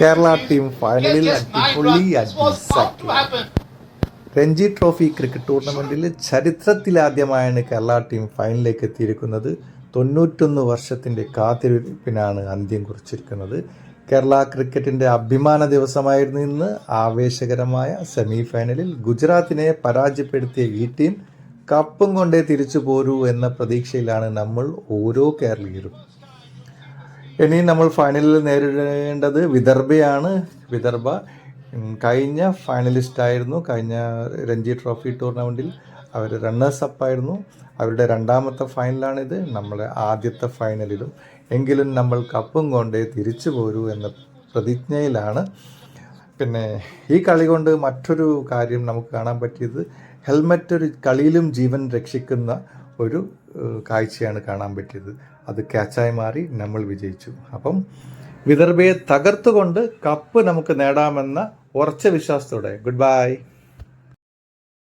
Kerala team ഫൈനലിൽ അടിപൊളി അടിസാക്കി രഞ്ജി ട്രോഫി ക്രിക്കറ്റ് ടൂർണമെന്റിൽ ചരിത്രത്തിലാദ്യമായാണ് കേരള ടീം ഫൈനലിലേക്ക് എത്തിയിരിക്കുന്നത്. തൊണ്ണൂറ്റൊന്ന് വർഷത്തിന്റെ കാത്തിരിപ്പിനാണ് അന്ത്യം കുറിച്ചിരിക്കുന്നത്. കേരള ക്രിക്കറ്റിന്റെ അഭിമാന ദിവസമായിരുന്നു ഇന്ന്. ആവേശകരമായ സെമി ഫൈനലിൽ ഗുജറാത്തിനെ പരാജയപ്പെടുത്തിയ ഈ ടീം കപ്പും കൊണ്ടേ തിരിച്ചു പോരൂ എന്ന പ്രതീക്ഷയിലാണ് നമ്മൾ ഓരോ കേരളീയരും. ഇനി നമ്മൾ ഫൈനലിൽ നേരിടേണ്ടത് വിദർഭയാണ്. വിദർഭ കഴിഞ്ഞ ഫൈനലിസ്റ്റ് ആയിരുന്നു. കഴിഞ്ഞ രഞ്ജി ട്രോഫി ടൂർണമെന്റിൽ അവർ റണ്ണേഴ്സ് അപ്പ് ആയിരുന്നു. അവരുടെ രണ്ടാമത്തെ ഫൈനലാണിത് നമ്മുടെ ആദ്യത്തെ ഫൈനലിലും എങ്കിലും നമ്മൾ കപ്പും കൊണ്ടേ തിരിച്ചു പോരൂ എന്ന പ്രതിജ്ഞയിലാണ്. പിന്നെ ഈ കളി കൊണ്ട് മറ്റൊരു കാര്യം നമുക്ക് കാണാൻ പറ്റിയത്. ഹെൽമെറ്റ് ഒരു കളിയിലും ജീവൻ രക്ഷിക്കുന്ന ഒരു കാഴ്ചയാണ് കാണാൻ പറ്റിയത്. അത് ക്യാച്ചായി മാറി നമ്മൾ വിജയിച്ചു. അപ്പം വിദർഭയെ തകർത്തുകൊണ്ട് കപ്പ് നമുക്ക് നേടാമെന്ന ഉറച്ച വിശ്വാസത്തോടെ. Good bye.